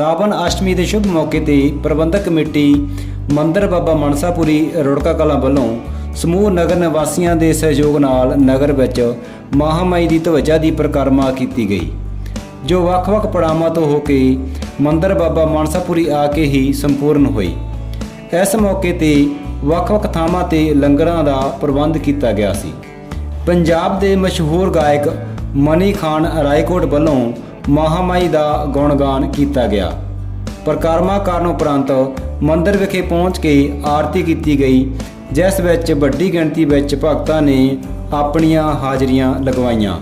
ਸਾਵਨ ਅਸ਼ਟਮੀ ਦੇ ਸ਼ੁਭ ਮੌਕੇ ਤੇ ਪ੍ਰਬੰਧਕ ਕਮੇਟੀ ਮੰਦਰ ਬਾਬਾ ਮਨਸਾਪੁਰੀ ਰੁੜਕਾ ਕਲਾਂ ਵੱਲੋਂ ਸਮੂਹ ਨਗਰ ਨਿਵਾਸੀਆਂ ਦੇ ਸਹਿਯੋਗ ਨਾਲ ਨਗਰ ਵਿੱਚ ਮਹਾਮਾਈ ਦੀ ਧਵਜਾ ਦੀ ਪ੍ਰਕਰਮਾ ਕੀਤੀ ਗਈ, ਜੋ ਵੱਖ-ਵੱਖ ਪੜਾਵਾਂ ਤੋਂ ਹੋ ਕੇ ਮੰਦਰ ਬਾਬਾ ਮਨਸਾਪੁਰੀ ਆ ਕੇ ਹੀ ਸੰਪੂਰਨ ਹੋਈ। ਇਸ ਮੌਕੇ ਤੇ ਵੱਖ-ਵੱਖ ਥਾਵਾਂ ਤੇ ਲੰਗਰਾਂ ਦਾ ਪ੍ਰਬੰਧ ਕੀਤਾ ਗਿਆ ਸੀ। ਪੰਜਾਬ ਦੇ ਮਸ਼ਹੂਰ ਗਾਇਕ ਮਨੀ ਖਾਨ ਰਾਏਕੋਟ ਵੱਲੋਂ ਮਹਾਮਾਈ ਦਾ ਗੁਣਗਾਨ ਕੀਤਾ ਗਿਆ। ਪ੍ਰਕਰਮਾ ਕਰਨ ਉਪਰੰਤ ਮੰਦਿਰ ਵਿਖੇ ਪਹੁੰਚ ਕੇ ਆਰਤੀ ਕੀਤੀ ਗਈ, ਜਿਸ ਵਿੱਚ ਵੱਡੀ ਗਿਣਤੀ ਵਿੱਚ ਭਗਤਾਂ ਨੇ ਆਪਣੀਆਂ ਹਾਜ਼ਰੀਆਂ ਲਗਵਾਈਆਂ।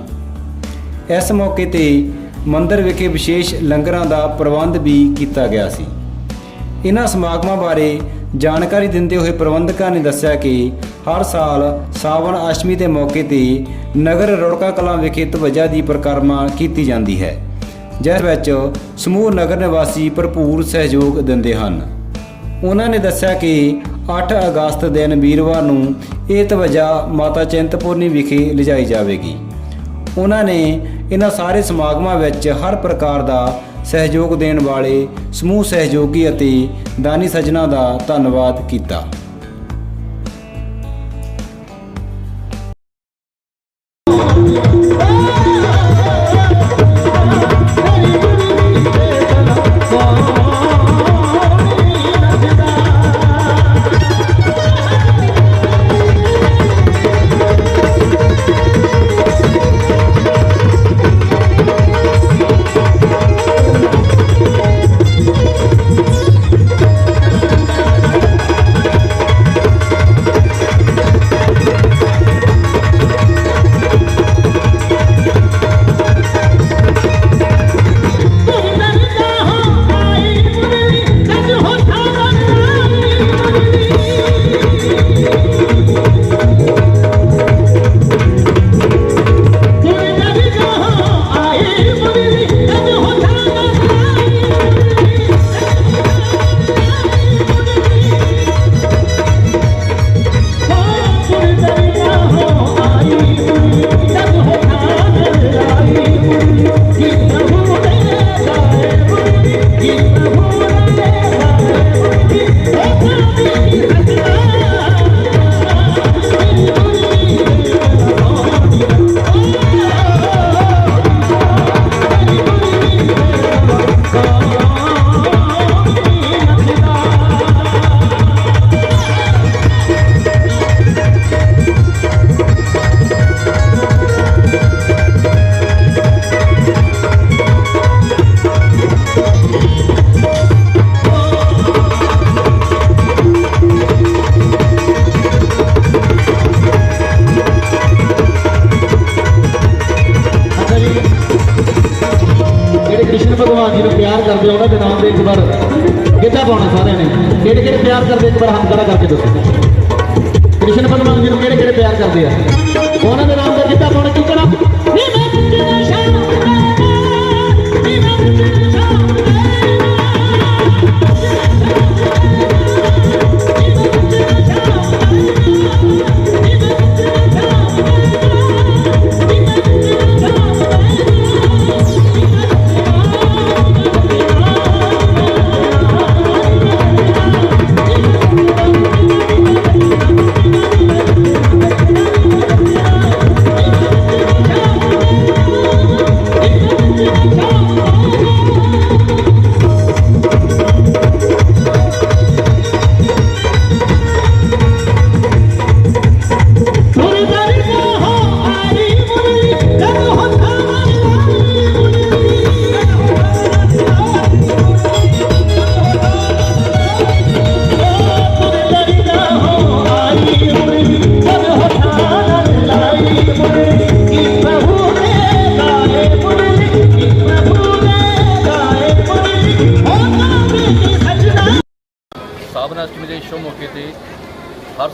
ਇਸ ਮੌਕੇ ਤੇ ਮੰਦਿਰ ਵਿਖੇ ਵਿਸ਼ੇਸ਼ ਲੰਗਰਾਂ ਦਾ ਪ੍ਰਬੰਧ ਵੀ ਕੀਤਾ ਗਿਆ ਸੀ। ਇਹਨਾਂ ਸਮਾਗਮਾਂ ਬਾਰੇ ਜਾਣਕਾਰੀ ਦਿੰਦੇ ਹੋਏ ਪ੍ਰਬੰਧਕਾਂ ਨੇ ਦੱਸਿਆ ਕਿ ਹਰ ਸਾਲ ਸਾਵਣ ਅਸ਼ਟਮੀ ਦੇ ਮੌਕੇ ਤੇ ਨਗਰ ਰੋੜਕਾ ਕਲਾਂ ਵਿਖੇ ਧਵਜਾ ਦੀ ਪ੍ਰਕਰਮਾ ਕੀਤੀ ਜਾਂਦੀ ਹੈ। ਜਿਸ ਵਿੱਚ ਸਮੂਹ ਨਗਰ ਨਿਵਾਸੀ ਭਰਪੂਰ ਸਹਿਯੋਗ ਦਿੰਦੇ ਹਨ। ਉਹਨਾਂ ਨੇ ਦੱਸਿਆ ਕਿ 8 ਅਗਸਤ ਦਿਨ ਵੀਰਵਾਰ ਨੂੰ ਇਹ ਧਵਜਾ ਮਾਤਾ ਚਿੰਤਪੁਰਨੀ ਵਿਖੇ ਲਿਜਾਈ ਜਾਵੇਗੀ। ਉਹਨਾਂ ਨੇ ਇਹਨਾਂ ਸਾਰੇ ਸਮਾਗਮਾਂ ਵਿੱਚ ਹਰ ਪ੍ਰਕਾਰ ਦਾ ਸਹਿਯੋਗ ਦੇਣ ਵਾਲੇ ਸਮੂਹ ਸਹਿਯੋਗੀ ਅਤੇ ਦਾਨੀ ਸੱਜਣਾ ਦਾ ਧੰਨਵਾਦ ਕੀਤਾ। ਇੱਕ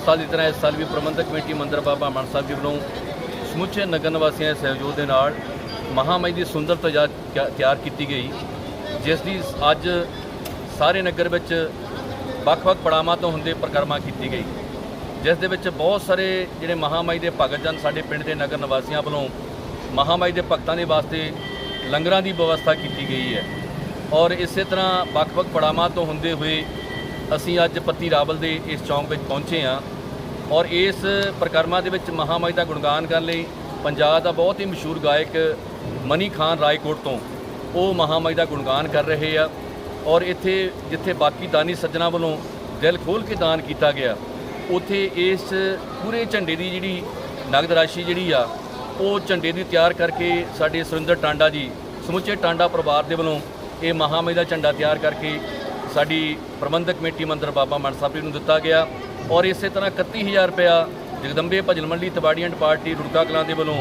ਸਾਲ ਦੀ ਤਰ੍ਹਾਂ ਇਸ ਸਾਲ ਵੀ ਪ੍ਰਬੰਧਕ ਕਮੇਟੀ ਮੰਦਰ ਬਾਬਾ ਮਾਨ ਸਾਹਿਬ ਜੀ ਵੱਲੋਂ ਸਮੁੱਚੇ ਨਗਰ ਨਿਵਾਸੀਆਂ ਦੇ ਸਹਿਯੋਗ ਦੇ ਨਾਲ ਮਹਾਮਾਈ ਦੀ ਸੁੰਦਰ ਤਜਾ ਤਿਆਰ ਕੀਤੀ ਗਈ, ਜਿਸ ਦੀ ਅੱਜ ਸਾਰੇ ਨਗਰ ਵਿੱਚ ਵੱਖ-ਵੱਖ ਪੜਾਵਾਂ ਤੋਂ ਹੁੰਦੇ ਪ੍ਰਕਰਮਾ ਕੀਤੀ ਗਈ। ਜਿਸ ਦੇ ਵਿੱਚ ਬਹੁਤ ਸਾਰੇ ਜਿਹੜੇ ਮਹਾਮਾਈ ਦੇ ਭਗਤ ਜਨ ਸਾਡੇ ਪਿੰਡ ਦੇ ਨਗਰ ਨਿਵਾਸੀਆਂ ਵੱਲੋਂ ਮਹਾਮਾਈ ਦੇ ਭਗਤਾਂ ਦੇ ਵਾਸਤੇ ਲੰਗਰਾਂ ਦੀ ਵਿਵਸਥਾ ਕੀਤੀ ਗਈ ਹੈ। ਔਰ ਇਸੇ ਤਰ੍ਹਾਂ ਵੱਖ-ਵੱਖ ਪੜਾਵਾਂ ਤੋਂ ਹੁੰਦੇ ਹੋਏ ਅਸੀਂ ਅੱਜ ਪੱਤੀ ਰਾਵਲ ਦੇ ਇਸ ਚੌਂਕ ਵਿੱਚ ਪਹੁੰਚੇ ਹਾਂ। ਔਰ ਇਸ ਪ੍ਰਕਰਮਾ ਦੇ ਵਿੱਚ ਮਹਾਮਾਈ ਦਾ ਗੁਣਗਾਨ ਕਰਨ ਲਈ ਪੰਜਾਬ ਦਾ ਬਹੁਤ ਹੀ ਮਸ਼ਹੂਰ ਗਾਇਕ ਮਨੀ ਖਾਨ ਰਾਏਕੋਟ ਤੋਂ ਉਹ ਮਹਾਮਾਈ ਦਾ ਗੁਣਗਾਨ ਕਰ ਰਹੇ ਆ ਔਰ ਇੱਥੇ ਜਿੱਥੇ ਬਾਕੀ ਦਾਨੀ ਸੱਜਣਾ ਵੱਲੋਂ ਦਿਲ ਖੋਲ ਕੇ ਦਾਨ ਕੀਤਾ ਗਿਆ, ਉਥੇ ਇਸ ਪੂਰੇ ਝੰਡੇ ਦੀ ਜਿਹੜੀ ਨਗਦ ਰਾਸ਼ੀ ਜਿਹੜੀ ਆ, ਉਹ ਝੰਡੇ ਦੀ ਤਿਆਰ ਕਰਕੇ ਸਾਡੇ ਸੁਰਿੰਦਰ ਟਾਂਡਾ ਜੀ, ਸਮੁੱਚੇ ਟਾਂਡਾ ਪਰਿਵਾਰ ਦੇ ਵੱਲੋਂ ਇਹ ਮਹਾਮਾਈ ਦਾ ਝੰਡਾ ਤਿਆਰ ਕਰਕੇ ਸਾਡੀ ਪ੍ਰਬੰਧਕ ਕਮੇਟੀ ਮੰਦਰ ਬਾਬਾ ਮਨ ਸਾਹਿਬ ਜੀ ਨੂੰ ਦਿੱਤਾ ਗਿਆ। ਔਰ ਇਸੇ ਤਰ੍ਹਾਂ 31000 ਰੁਪਇਆ ਜਗਦੰਬੇ ਭਜਨ ਮੰਡਲੀ ਤਬਾੜੀ ਐਂਡ ਪਾਰਟੀ ਰੁੜਕਾ ਕਲਾਂ ਦੇ ਵੱਲੋਂ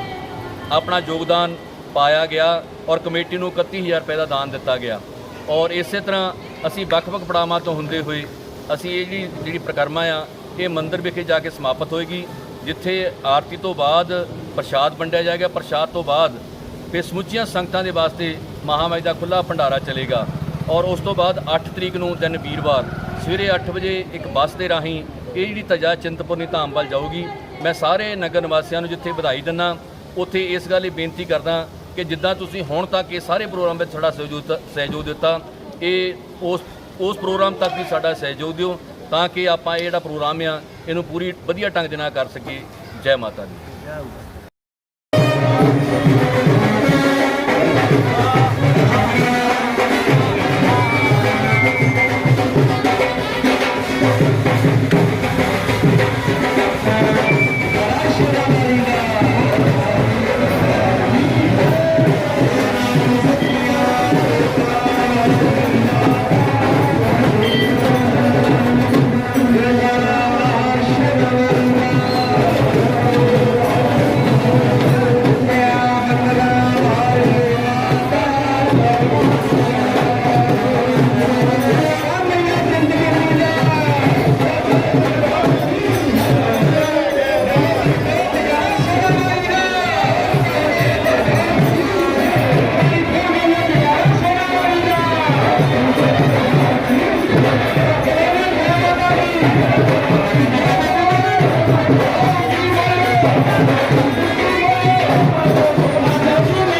ਆਪਣਾ ਯੋਗਦਾਨ ਪਾਇਆ ਗਿਆ ਔਰ ਕਮੇਟੀ ਨੂੰ 31000 ਰੁਪਏ ਦਾ ਦਾਨ ਦਿੱਤਾ ਗਿਆ। ਔਰ ਇਸੇ ਤਰ੍ਹਾਂ ਅਸੀਂ ਵੱਖ-ਵੱਖ ਪੜਾਵਾਂ ਤੋਂ ਹੁੰਦੇ ਹੋਏ ਅਸੀਂ ਇਹ ਜਿਹੜੀ ਜਿਹੜੀ ਪ੍ਰਕਰਮਾ ਆ, ਇਹ ਮੰਦਿਰ ਵਿਖੇ ਜਾ ਕੇ ਸਮਾਪਤ ਹੋਏਗੀ, ਜਿੱਥੇ ਆਰਤੀ ਤੋਂ ਬਾਅਦ ਪ੍ਰਸ਼ਾਦ ਵੰਡਿਆ ਜਾਏਗਾ। ਪ੍ਰਸ਼ਾਦ ਤੋਂ ਬਾਅਦ ਫਿਰ ਸਮੁੱਚੀਆਂ ਸੰਗਤਾਂ ਦੇ ਵਾਸਤੇ ਮਹਾਮਾਈ ਦਾ ਖੁੱਲਾ ਭੰਡਾਰਾ ਚੱਲੇਗਾ। ਔਰ ਉਸ ਤੋਂ ਬਾਅਦ 8 ਤਰੀਕ ਨੂੰ ਦਿਨ ਵੀਰਵਾਰ, ਸਵੇਰੇ 8 ਵਜੇ ਇੱਕ ਬੱਸ ਦੇ ਰਾਹੀਂ ਇਹ ਜਿਹੜੀ ਤਜਾ ਚਿੰਤਪੁਰਨੀ ਧਾਮ ਵੱਲ ਜਾਊਗੀ, ਮੈਂ ਸਾਰੇ ਨਗਰ ਨਿਵਾਸੀਆਂ ਨੂੰ ਜਿੱਥੇ ਵਧਾਈ ਦਿੰਦਾ, ਉੱਥੇ ਇਸ ਗੱਲ ਲਈ ਬੇਨਤੀ ਕਰਦਾ ਕਿ ਜਿੱਦਾਂ ਤੁਸੀਂ ਹੁਣ ਤੱਕ ਇਹ ਸਾਰੇ ਪ੍ਰੋਗਰਾਮ ਵਿੱਚ ਸਾਡਾ ਸਹਿਯੋਗ ਸਹਿਯੋਗ ਦਿੱਤਾ, ਇਹ ਉਸ ਉਸ ਪ੍ਰੋਗਰਾਮ ਤੱਕ ਵੀ ਸਾਡਾ ਸਹਿਯੋਗ ਦਿਓ ਤਾਂ ਕਿ ਆਪਾਂ ਇਹ ਜਿਹੜਾ ਪ੍ਰੋਗਰਾਮ ਆ, ਇਹਨੂੰ ਪੂਰੀ ਵਧੀਆ ਢੰਗ ਦੇ ਨਾਲ ਕਰ ਸਕੀਏ। ਜੈ ਮਾਤਾ ਦੀ। Thank you.